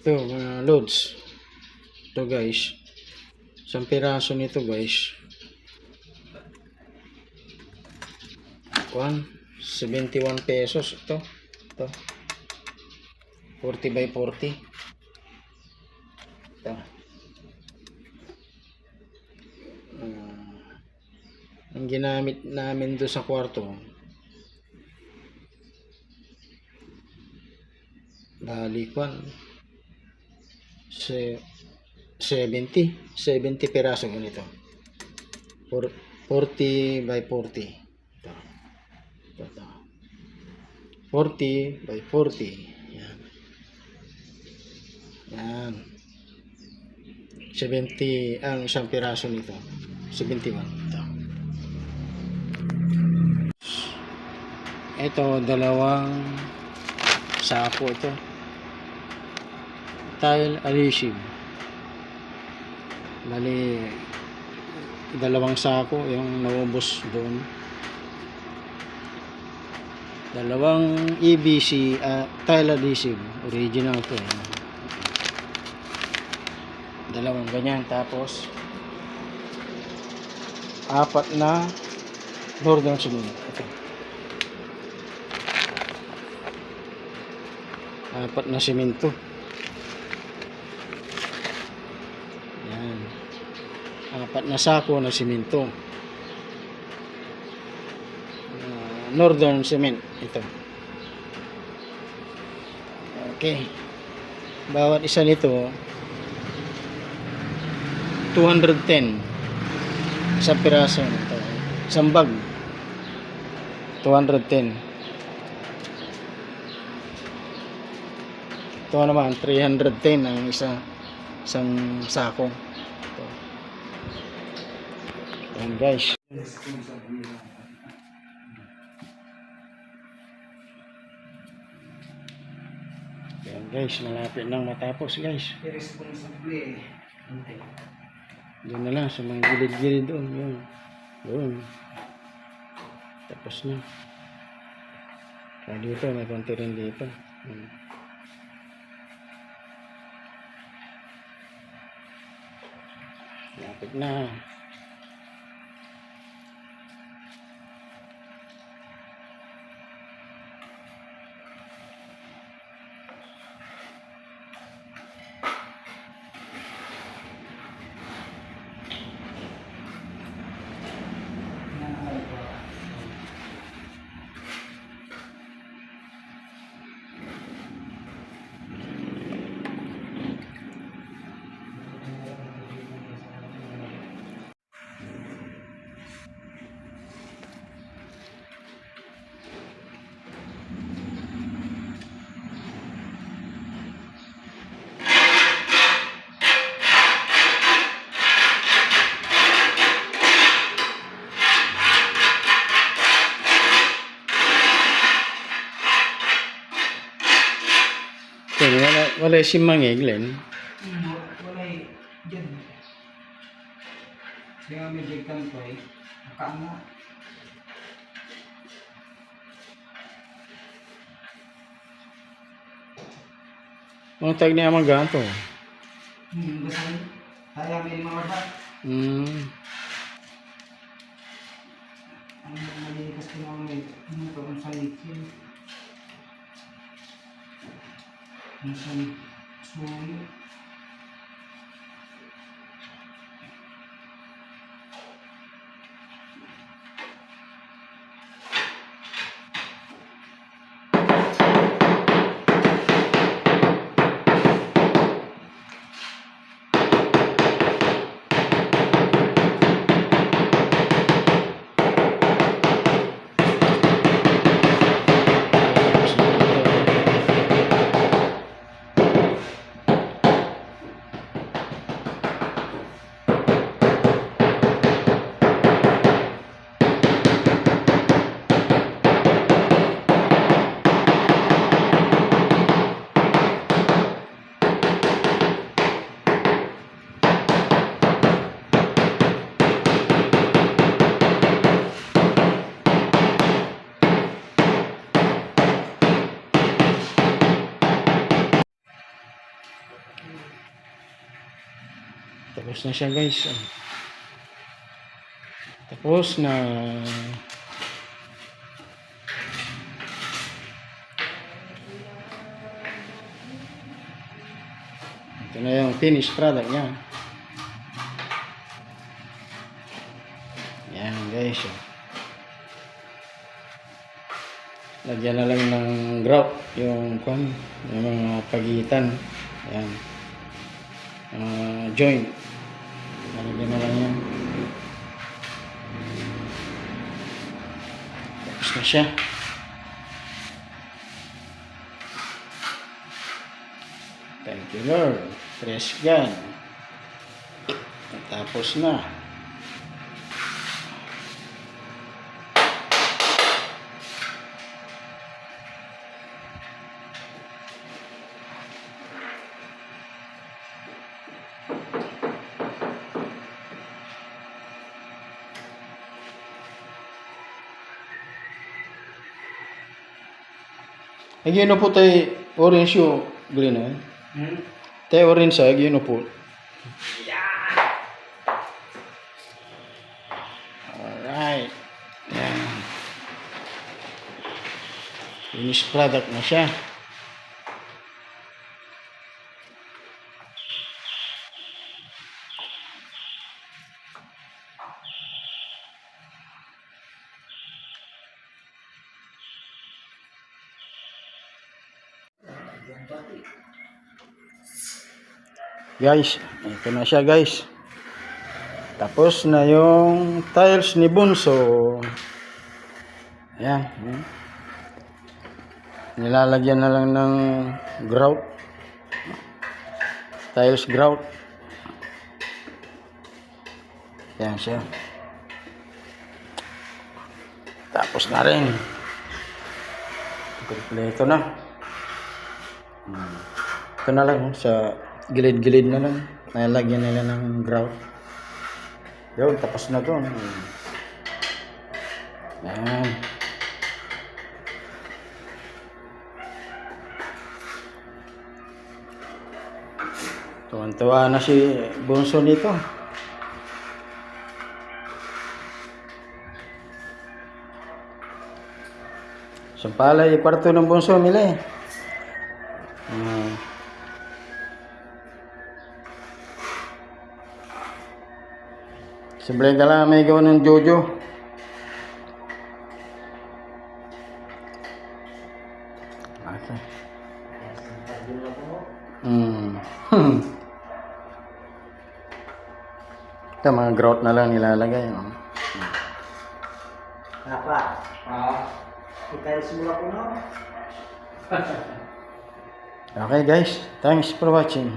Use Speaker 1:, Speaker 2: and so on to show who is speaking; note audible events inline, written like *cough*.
Speaker 1: Ito, mga loads. Ito guys. Isang piraso nito guys. 1, 71 pesos. Ito. Ito. 40 by 40. Ito. Ah, ang ginamit namin doon sa kwarto, bali kwan, se 70 70 peraso ganito Por- 40 by 40 ito. Ito, ito. 40 by 40 yan. Yan. 70 ang isang piraso nito. 71 ito. Ito dalawang sako ito tile adhesive bali dalawang sako yung naubos doon. Dalawang EBC ah, tile adhesive original to eh. dalawang ganyan tapos apat na Northern Cement ito apat na simento yan apat na sako na simento. Ah, Northern Cement ito. Okay. Bawat isa nito 210 sa piraso nito. Isang bag 210 ito naman 310 ang isa isang sako. Yan guys. Yan guys. Malapit nang matapos guys. Doon na lang sa mga gilid-gilid doon. Yun. Doon. Tapos na. Kaya dito may konti rin dito. Hmm. lapit na wala, wala si Mangiglen.
Speaker 2: Wala eh. Diyan. Kaya may jigtan ko eh. Nakaano.
Speaker 1: Mga tag niya mga ganito.
Speaker 2: Hmm, basta kaya may mga ba?
Speaker 1: Hmm.
Speaker 2: Ang malilikas ko mga may ano to ang You 路
Speaker 1: Tapos na siya guys. Oh. Tapos na. Ito na yung finished product niya. Yan guys. Oh. Lagyan na lang ng grout yung kwan, yung mga pagitan. Yan. Mga joint. Lagyan na lang yan. Tapos na siya. Thank you Lord. Press gun. Tapos na. Agyan po tayo orange yung green eh.
Speaker 2: Hmm?
Speaker 1: Tayo orange sa agyan po. Alright. Yan. Finished product na siya. Guys, ito na siya guys. Tapos na yung tiles ni Bunso. Ayan. Nilalagyan na lang ng grout. Tiles grout. Ayan siya. Tapos na rin. Kompleto na. Hmm. Ito na lang oh, sa gilid-gilid na lang. Nalagyan nila ng grout. Yun, tapos na to. Hmm. Yan. Tuwan-tuwa na si Bunso nito. Sampalay, kwarto ng Bunso nila eh. Simple ka lang may gawa ng Jojo. Okay. Hmm. *laughs* Ito, mga grout na lang nilalagay. Oh.
Speaker 2: Apa? Oo. Kita yung simula ko na. *laughs*
Speaker 1: Okay guys, thanks for watching.